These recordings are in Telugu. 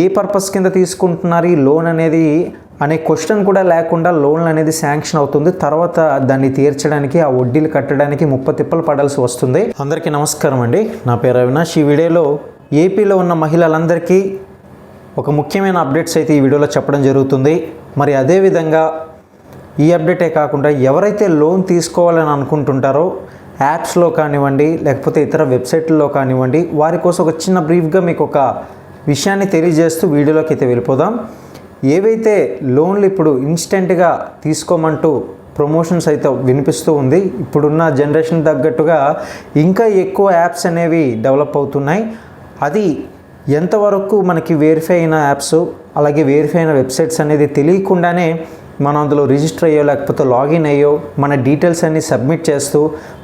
ఏ పర్పస్ కింద తీసుకుంటున్నారు? ఈ లోన్ అనేది అనే క్వశ్చన్ కూడా లేకుండా లోన్ అనేది శాంక్షన్ అవుతుంది. తర్వాత దాన్ని తీర్చడానికి ఆ వడ్డీలు కట్టడానికి ముప్ప తిప్పలు పడాల్సి వస్తుంది. అందరికీ నమస్కారం అండి. నా పేరు అవినాష్. ఈ వీడియోలో ఏపీలో ఉన్న మహిళలందరికీ ఒక ముఖ్యమైన అప్డేట్స్ అయితే ఈ వీడియోలో చెప్పడం జరుగుతుంది. మరి అదేవిధంగా ఈ అప్డేటే కాకుండా ఎవరైతే లోన్ తీసుకోవాలని అనుకుంటుంటారో యాప్స్లో కానివ్వండి లేకపోతే ఇతర వెబ్సైట్లలో కానివ్వండి వారి కోసం ఒక చిన్న బ్రీఫ్గా మీకు ఒక విషయాన్ని తెలియజేస్తూ వీడియోలోకి అయితే వెళ్ళిపోదాం. ఏవైతే లోన్లు ఇప్పుడు ఇన్స్టెంట్గా తీసుకోమంటూ ప్రమోషన్స్ అయితే వినిపిస్తూ ఉంది ఇప్పుడున్న జనరేషన్ తగ్గట్టుగా ఇంకా ఎక్కువ యాప్స్ అనేవి డెవలప్ అవుతున్నాయి. అది ఎంతవరకు మనకి వెరిఫై అయిన యాప్స్ అలాగే వెరిఫై అయిన వెబ్సైట్స్ అనేది తెలియకుండానే మనం అందులో రిజిస్టర్ అయ్యో లేకపోతే లాగిన్ అయ్యో మన డీటెయిల్స్ అన్ని సబ్మిట్ చేస్తూ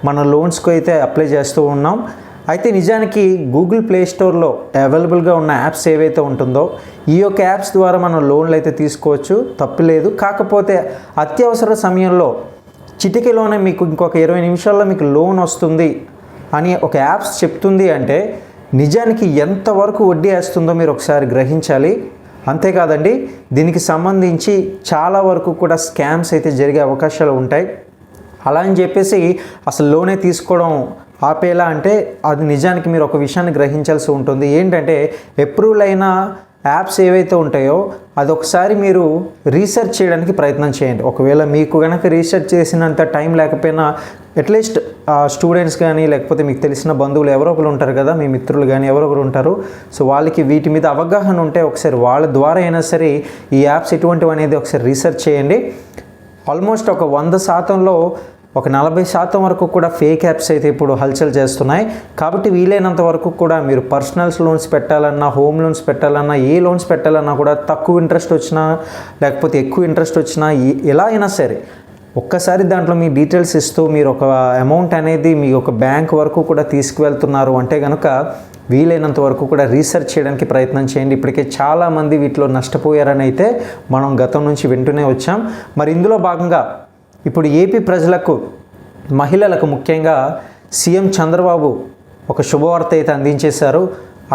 మన లోన్స్కి అయితే అప్లై చేస్తూ ఉన్నాం. అయితే నిజానికి గూగుల్ ప్లే స్టోర్లో అవైలబుల్గా ఉన్న యాప్స్ ఏవైతే ఉంటుందో ఈ యొక్క యాప్స్ ద్వారా మనం లోన్లు అయితే తీసుకోవచ్చు. తప్పులేదు కాకపోతే అత్యవసర సమయంలో చిటికీలోనే మీకు ఇంకొక ఇరవై నిమిషాల్లో మీకు లోన్ వస్తుంది అని ఒక యాప్స్ చెప్తుంది అంటే నిజానికి ఎంతవరకు వడ్డీ వేస్తుందో మీరు ఒకసారి గ్రహించాలి. అంతేకాదండి దీనికి సంబంధించి చాలా వరకు కూడా స్కామ్స్ అయితే జరిగే అవకాశాలు ఉంటాయి. అలా అని చెప్పేసి అసలు లోనే తీసుకోవడం ఆపేలా అంటే అది నిజానికి మీరు ఒక విషయాన్ని గ్రహించాల్సి ఉంటుంది. ఏంటంటే అప్రూవల్ అయిన యాప్స్ ఏవైతే ఉంటాయో అది ఒకసారి మీరు రీసెర్చ్ చేయడానికి ప్రయత్నం చేయండి. ఒకవేళ మీకు కనుక రీసెర్చ్ చేసినంత టైం లేకపోయినా అట్లీస్ట్ స్టూడెంట్స్ కానీ లేకపోతే మీకు తెలిసిన బంధువులు ఎవరో ఒకరు ఉంటారు కదా మీ మిత్రులు కానీ ఎవరో ఒకరు ఉంటారు. సో వాళ్ళకి వీటి మీద అవగాహన ఉంటే ఒకసారి వాళ్ళ ద్వారా అయినా సరే ఈ యాప్స్ ఎటువంటివి అనేది ఒకసారి రీసెర్చ్ చేయండి. ఆల్మోస్ట్ ఒక వంద శాతంలో ఒక నలభై శాతం వరకు కూడా ఫేక్ యాప్స్ అయితే ఇప్పుడు హల్చల్ చేస్తున్నాయి. కాబట్టి వీలైనంత వరకు కూడా మీరు పర్సనల్స్ లోన్స్ పెట్టాలన్నా హోమ్ లోన్స్ పెట్టాలన్నా ఏ లోన్స్ పెట్టాలన్నా కూడా తక్కువ ఇంట్రెస్ట్ వచ్చినా లేకపోతే ఎక్కువ ఇంట్రెస్ట్ వచ్చినా ఎలా అయినా సరే ఒక్కసారి దాంట్లో మీ డీటెయిల్స్ ఇస్తూ మీరు ఒక అమౌంట్ అనేది మీ ఒక బ్యాంక్ వరకు కూడా తీసుకువెళ్తున్నారు అంటే కనుక వీలైనంత వరకు కూడా రీసెర్చ్ చేయడానికి ప్రయత్నం చేయండి. ఇప్పటికే చాలామంది వీటిలో నష్టపోయారని అయితే మనం గతం నుంచి వింటూనే వచ్చాం. మరి ఇందులో భాగంగా ఇప్పుడు ఏపీ ప్రజలకు మహిళలకు ముఖ్యంగా సీఎం చంద్రబాబు ఒక శుభవార్త అయితే అందించేశారు.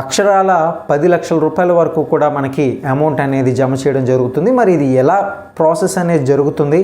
అక్షరాల పది లక్షల రూపాయల వరకు కూడా మనకి అమౌంట్ అనేది జమ చేయడం జరుగుతుంది. మరి ఇది ఎలా ప్రాసెస్ అనేది జరుగుతుంది?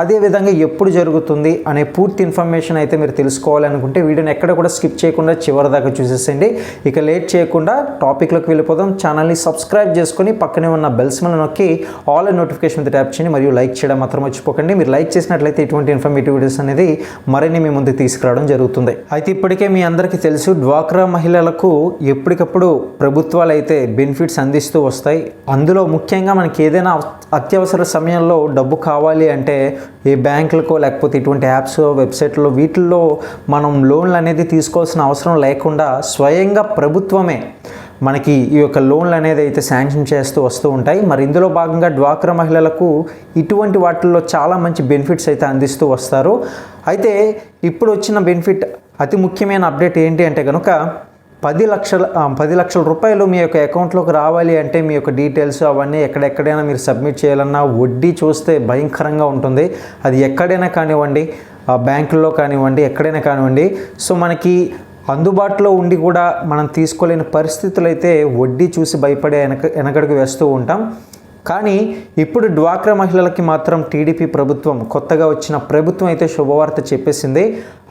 అదేవిధంగా ఎప్పుడు జరుగుతుంది అనే పూర్తి ఇన్ఫర్మేషన్ అయితే మీరు తెలుసుకోవాలనుకుంటే వీడియోని ఎక్కడ కూడా స్కిప్ చేయకుండా చివరి దాకా చూసేసేయండి. ఇక లేట్ చేయకుండా టాపిక్లోకి వెళ్ళిపోదాం. ఛానల్ని సబ్స్క్రైబ్ చేసుకొని పక్కనే ఉన్న బెల్స్ మీద నొక్కి ఆల్ నోటిఫికేషన్ ట్యాప్ చేయండి. మరియు లైక్ చేయడం మాత్రం మర్చిపోకండి. మీరు లైక్ చేసినట్లయితే ఇటువంటి ఇన్ఫర్మేటివ్ వీడియోస్ అనేది మరిన్ని మీ ముందు తీసుకురావడం జరుగుతుంది. అయితే ఇప్పటికే మీ అందరికీ తెలుసు డ్వాక్రా మహిళలకు ఎప్పటికప్పుడు ప్రభుత్వాలు అయితే బెనిఫిట్స్ అందిస్తూ వస్తాయి. అందులో ముఖ్యంగా మనకి ఏదైనా అత్యవసర సమయంలో డబ్బు కావాలి అంటే ఏ బ్యాంకులకో లేకపోతే ఇటువంటి యాప్స్ వెబ్సైట్లో వీటిల్లో మనం లోన్లు అనేది తీసుకోవాల్సిన అవసరం లేకుండా స్వయంగా ప్రభుత్వమే మనకి ఈ యొక్క లోన్లు అనేది అయితే శాంక్షన్ చేస్తూ వస్తూ ఉంటాయి. మరి ఇందులో భాగంగా డ్వాక్రా మహిళలకు ఇటువంటి వాటిల్లో చాలా మంచి బెనిఫిట్స్ అయితే అందిస్తూ వస్తారు. అయితే ఇప్పుడు వచ్చిన బెనిఫిట్ అతి ముఖ్యమైన అప్డేట్ ఏంటి అంటే కనుక పది లక్షల పది లక్షల రూపాయలు మీ యొక్క అకౌంట్లోకి రావాలి అంటే మీ యొక్క డీటెయిల్స్ అవన్నీ ఎక్కడెక్కడైనా మీరు సబ్మిట్ చేయాలన్నా వడ్డీ చూస్తే భయంకరంగా ఉంటుంది. అది ఎక్కడైనా కానివ్వండి ఆ బ్యాంకుల్లో కానివ్వండి ఎక్కడైనా కానివ్వండి. సో మనకి అందుబాటులో ఉండి కూడా మనం తీసుకోలేని పరిస్థితులు అయితే వడ్డీ చూసి భయపడే వెనక వెనకడికి వేస్తూ ఉంటాం. కానీ ఇప్పుడు డ్వాక్రా మహిళలకి మాత్రం టీడీపీ ప్రభుత్వం కొత్తగా వచ్చిన ప్రభుత్వం అయితే శుభవార్త చెప్పేసింది.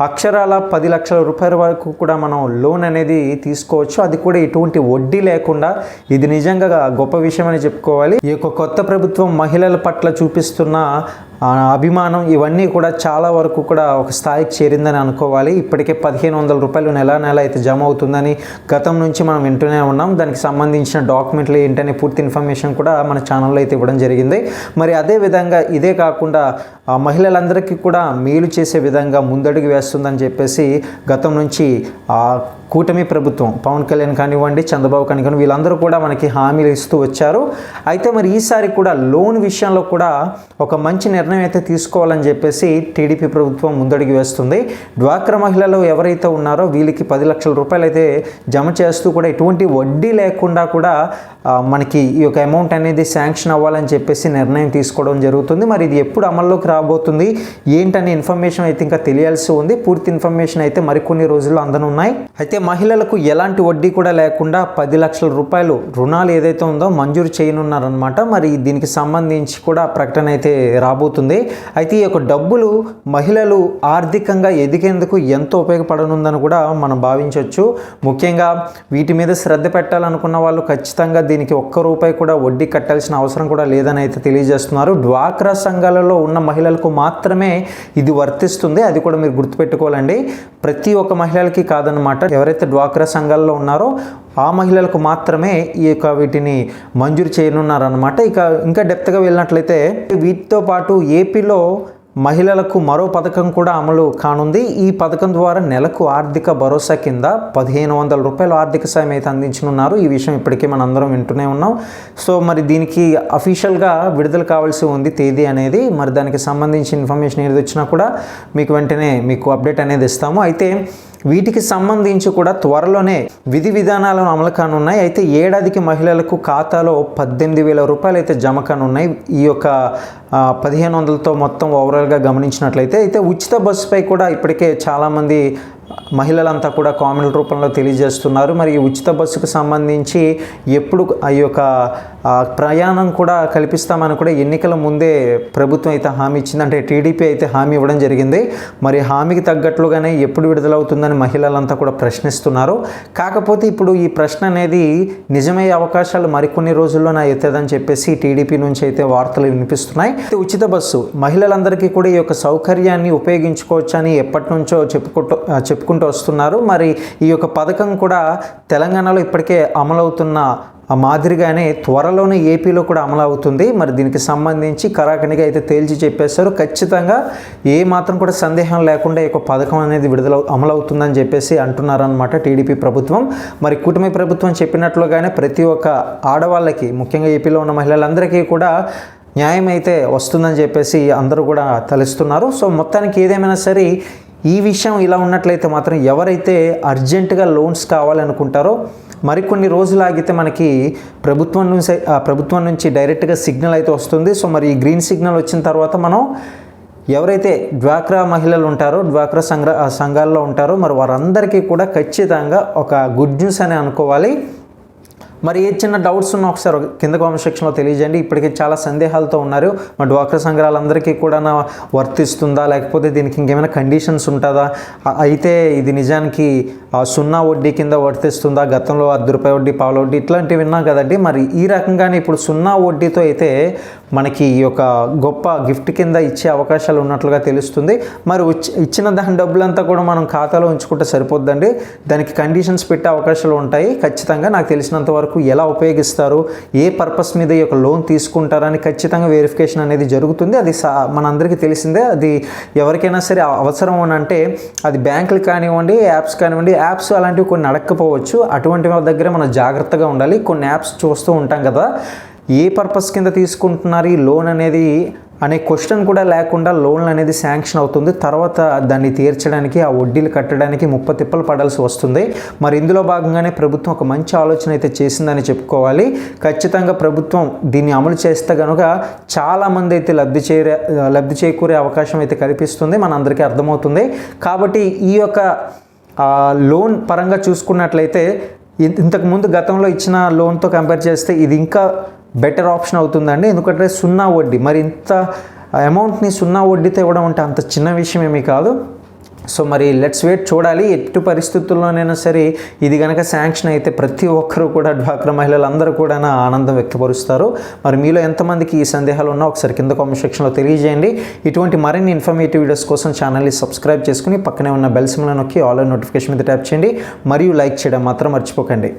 అక్షరాల పది లక్షల రూపాయల వరకు కూడా మనం లోన్ అనేది తీసుకోవచ్చు. అది కూడా ఎటువంటి వడ్డీ లేకుండా ఇది నిజంగా గొప్ప విషయం అని చెప్పుకోవాలి. ఈ యొక్క కొత్త ప్రభుత్వం మహిళల పట్ల చూపిస్తున్న అభిమానం ఇవన్నీ కూడా చాలా వరకు కూడా ఒక స్థాయికి చేరిందని అనుకోవాలి. ఇప్పటికే పదిహేను వందల రూపాయలు నెల నెల అయితే జమ అవుతుందని గతం నుంచి మనం వింటూనే ఉన్నాం. దానికి సంబంధించిన డాక్యుమెంట్లు ఏంటనే పూర్తి ఇన్ఫర్మేషన్ కూడా మన ఛానల్లో అయితే ఇవ్వడం జరిగింది. మరి అదే విధంగా ఇదే కాకుండా మహిళలందరికీ కూడా మేలు చేసే విధంగా ముందడుగు వేస్తుందని చెప్పేసి గతం నుంచి కూటమి ప్రభుత్వం పవన్ కళ్యాణ్ కానివ్వండి చంద్రబాబు కానివ్వండి వీళ్ళందరూ కూడా మనకి హామీలు ఇస్తూ వచ్చారు. అయితే మరి ఈసారి కూడా లోన్ విషయంలో కూడా ఒక మంచి నిర్ణయం అయితే తీసుకోవాలని చెప్పేసి టీడీపీ ప్రభుత్వం ముందడుగు వేస్తుంది. డ్వాక్రా మహిళలు ఎవరైతే ఉన్నారో వీళ్ళకి పది లక్షల రూపాయలు అయితే జమ చేస్తూ కూడా ఎటువంటి వడ్డీ లేకుండా కూడా మనకి ఈ యొక్క అమౌంట్ అనేది శాంక్షన్ అవ్వాలని చెప్పేసి నిర్ణయం తీసుకోవడం జరుగుతుంది. మరి ఇది ఎప్పుడు అమల్లోకి రాబోతుంది? ఏంటనే ఇన్ఫర్మేషన్ అయితే ఇంకా తెలియాల్సి ఉంది. పూర్తి ఇన్ఫర్మేషన్ అయితే మరికొన్ని రోజుల్లో అందనున్నాయి. అయితే మహిళలకు ఎలాంటి వడ్డీ కూడా లేకుండా పది లక్షల రూపాయలు రుణాలు ఏదైతే ఉందో మంజూరు చేయనున్నారనమాట మరి దీనికి సంబంధించి కూడా ప్రకటన అయితే రాబోతుంది. అయితే ఈ యొక్క డబ్బులు మహిళలు ఆర్థికంగా ఎదిగేందుకు ఎంతో ఉపయోగపడనుందని కూడా మనం భావించవచ్చు. ముఖ్యంగా వీటి మీద శ్రద్ధ పెట్టాలనుకున్న వాళ్ళు ఖచ్చితంగా దీనికి ఒక్క రూపాయి కూడా వడ్డీ కట్టాల్సిన అవసరం కూడా లేదని అయితే తెలియజేస్తున్నారు. డ్వాక్రా సంఘాలలో ఉన్న మహిళలకు మాత్రమే ఇది వర్తిస్తుంది. అది కూడా మీరు గుర్తుపెట్టుకోవాలండి. ప్రతి ఒక్క మహిళలకి కాదనమాట ఎవరైతే డ్వాక్రా సంఘాల్లో ఉన్నారో ఆ మహిళలకు మాత్రమే ఈ యొక్క వీటిని మంజూరు చేయనున్నారనమాట ఇక ఇంకా డెప్త్గా వెళ్ళినట్లయితే వీటితో పాటు ఏపీలో మహిళలకు మరో పథకం కూడా అమలు కానుంది. ఈ పథకం ద్వారా నెలకు ఆర్థిక భరోసా కింద పదిహేను వందల రూపాయలు ఆర్థిక సాయం అయితే అందించనున్నారు. ఈ విషయం ఇప్పటికే మనం అందరం వింటూనే ఉన్నాం. సో మరి దీనికి అఫీషియల్గా విడుదల కావాల్సి ఉంది తేదీ అనేది. మరి దానికి సంబంధించి ఇన్ఫర్మేషన్ ఏది వచ్చినా కూడా మీకు వెంటనే మీకు అప్డేట్ అనేది ఇస్తాము. అయితే వీటికి సంబంధించి కూడా త్వరలోనే విధి విధానాలను అమలు కానున్నాయి. అయితే ఏడాదికి మహిళలకు ఖాతాలో పద్దెనిమిది వేల రూపాయలు అయితే జమ కానున్నాయి. ఈ యొక్క పదిహేను వందలతో మొత్తం ఓవరాల్గా గమనించినట్లయితే అయితే ఉచిత బస్సుపై కూడా ఇప్పటికే చాలామంది మహిళలంతా కూడా కామెంట్ రూపంలో తెలియజేస్తున్నారు. మరి ఈ ఉచిత బస్సుకు సంబంధించి ఎప్పుడు ఆ యొక్క ప్రయాణం కూడా కల్పిస్తామని కూడా ఎన్నికల ముందే ప్రభుత్వం అయితే హామీ ఇచ్చింది. అంటే టీడీపీ అయితే హామీ ఇవ్వడం జరిగింది. మరి హామీకి తగ్గట్లుగానే ఎప్పుడు విడుదలవుతుందని మహిళలంతా కూడా ప్రశ్నిస్తున్నారు. కాకపోతే ఇప్పుడు ఈ ప్రశ్న అనేది నిజమయ్యే అవకాశాలు మరికొన్ని రోజుల్లోనే అవుతుందని చెప్పేసి టీడీపీ నుంచి అయితే వార్తలు వినిపిస్తున్నాయి. ఉచిత బస్సు మహిళలందరికీ కూడా ఈ యొక్క సౌకర్యాన్ని ఉపయోగించుకోవచ్చని ఎప్పటి నుంచో చెప్పుకుంటూ చెప్పుకుంటూ వస్తున్నారు. మరి ఈ యొక్క పథకం కూడా తెలంగాణలో ఇప్పటికే అమలవుతున్న ఆ మాదిరిగానే త్వరలోనే ఏపీలో కూడా అమలు అవుతుంది మరి దీనికి సంబంధించి కరాఖండిగా అయితే తేల్చి చెప్పేశారు. ఖచ్చితంగా ఏ మాత్రం కూడా సందేహం లేకుండా ఈ యొక్క పథకం అనేది విడుదల అమలవుతుందని చెప్పేసి అంటున్నారనమాట టీడీపీ ప్రభుత్వం. మరి కూటమి ప్రభుత్వం చెప్పినట్లుగానే ప్రతి ఒక్క ఆడవాళ్ళకి ముఖ్యంగా ఏపీలో ఉన్న మహిళలందరికీ కూడా న్యాయం అయితే వస్తుందని చెప్పేసి అందరూ కూడా తలుస్తున్నారు. సో మొత్తానికి ఏదేమైనా సరే ఈ విషయం ఇలా ఉన్నట్లయితే మాత్రం ఎవరైతే అర్జెంటుగా లోన్స్ కావాలనుకుంటారో మరికొన్ని రోజులు ఆగితే మనకి ప్రభుత్వం నుంచి ఆ ప్రభుత్వం నుంచి డైరెక్ట్గా సిగ్నల్ అయితే వస్తుంది. సో మరి ఈ గ్రీన్ సిగ్నల్ వచ్చిన తర్వాత మనం ఎవరైతే డ్వాక్రా మహిళలు ఉంటారో డ్వాక్రా సంఘ సంఘాల్లో ఉంటారో మరి వారందరికీ కూడా ఖచ్చితంగా ఒక గుడ్ న్యూస్ అని అనుకోవాలి. మరి ఏ చిన్న డౌట్స్ ఉన్నా ఒకసారి కింద కామెంట్ సెక్షన్లో తెలియజేయండి. ఇప్పటికీ చాలా సందేహాలతో ఉన్నారు. మా డ్వాక్రా సంఘాలందరికీ కూడా వర్తిస్తుందా? లేకపోతే దీనికి ఇంకేమైనా కండిషన్స్ ఉంటుందా? అయితే ఇది నిజానికి సున్నా వడ్డీ కింద వర్తిస్తుందా? గతంలో అర్ధ రూపాయి వడ్డీ పావుల వడ్డీ ఇట్లాంటివి విన్నాం కదండి. మరి ఈ రకంగానే ఇప్పుడు సున్నా వడ్డీతో అయితే మనకి ఈ యొక్క గొప్ప గిఫ్ట్ కింద ఇచ్చే అవకాశాలు ఉన్నట్లుగా తెలుస్తుంది. మరి వచ్చి- ఇచ్చిన దాని డబ్బులంతా కూడా మనం ఖాతాలో ఉంచుకుంటే సరిపోద్దండి. దానికి కండిషన్స్ పెట్టే అవకాశాలు ఉంటాయి. ఖచ్చితంగా నాకు తెలిసినంత వరకు ఎలా ఉపయోగిస్తారు ఏ పర్పస్ మీద ఈ యొక్క లోన్ తీసుకుంటారని ఖచ్చితంగా వెరిఫికేషన్ అనేది జరుగుతుంది. అది సా మనందరికీ తెలిసిందే. అది ఎవరికైనా సరే అవసరం అని అంటే అది బ్యాంకులు కానివ్వండి యాప్స్ కానివ్వండి యాప్స్ అలాంటివి కొన్ని అడగకపోవచ్చు అటువంటి వాళ్ళ దగ్గర మనం జాగ్రత్తగా ఉండాలి. కొన్ని యాప్స్ చూస్తూ ఉంటాం కదా. ఏ పర్పస్ కింద తీసుకుంటున్నారు ఈ లోన్ అనేది? అనే క్వశ్చన్ కూడా లేకుండా లోన్ అనేది శాంక్షన్ అవుతుంది. తర్వాత దాన్ని తీర్చడానికి ఆ వడ్డీలు కట్టడానికి ముప్ప తిప్పలు పడాల్సి వస్తుంది. మరి ఇందులో భాగంగానే ప్రభుత్వం ఒక మంచి ఆలోచన అయితే చేసిందని చెప్పుకోవాలి. ఖచ్చితంగా ప్రభుత్వం దీన్ని అమలు చేస్తే కనుక చాలామంది అయితే లబ్ధి చేరే లబ్ధి చేకూరే అవకాశం అయితే కల్పిస్తుంది. మనందరికీ అర్థమవుతుంది. కాబట్టి ఈ యొక్క లోన్ పరంగా చూసుకున్నట్లయితే ఇంతకుముందు గతంలో ఇచ్చిన లోన్తో కంపేర్ చేస్తే ఇది ఇంకా బెటర్ ఆప్షన్ అవుతుందండి. ఎందుకంటే సున్నా వడ్డీ. మరి ఇంత అమౌంట్ని సున్నా వడ్డీతో ఇవ్వడం అంటే అంత చిన్న విషయం ఏమీ కాదు. సో మరి లెట్స్ వెయిట్ చూడాలి. ఎట్టి పరిస్థితుల్లోనైనా సరే ఇది కనుక శాంక్షన్ అయితే ప్రతి ఒక్కరూ కూడా డ్వాక్రా మహిళలందరూ కూడా నా ఆనందం వ్యక్తపరుస్తారు. మరి మీలో ఎంతమందికి ఈ సందేహాలు ఉన్నా ఒకసారి కింద కామెంట్ సెక్షన్లో తెలియజేయండి. ఇటువంటి మరిన్ని ఇన్ఫర్మేటివ్ వీడియోస్ కోసం ఛానల్ని సబ్స్క్రైబ్ చేసుకుని పక్కనే ఉన్న బెల్ సిమ్లో నొక్కి ఆల్ నోటిఫికేషన్ మీద ట్యాప్ చేయండి. మరియు లైక్ చేయడం మాత్రం మర్చిపోకండి.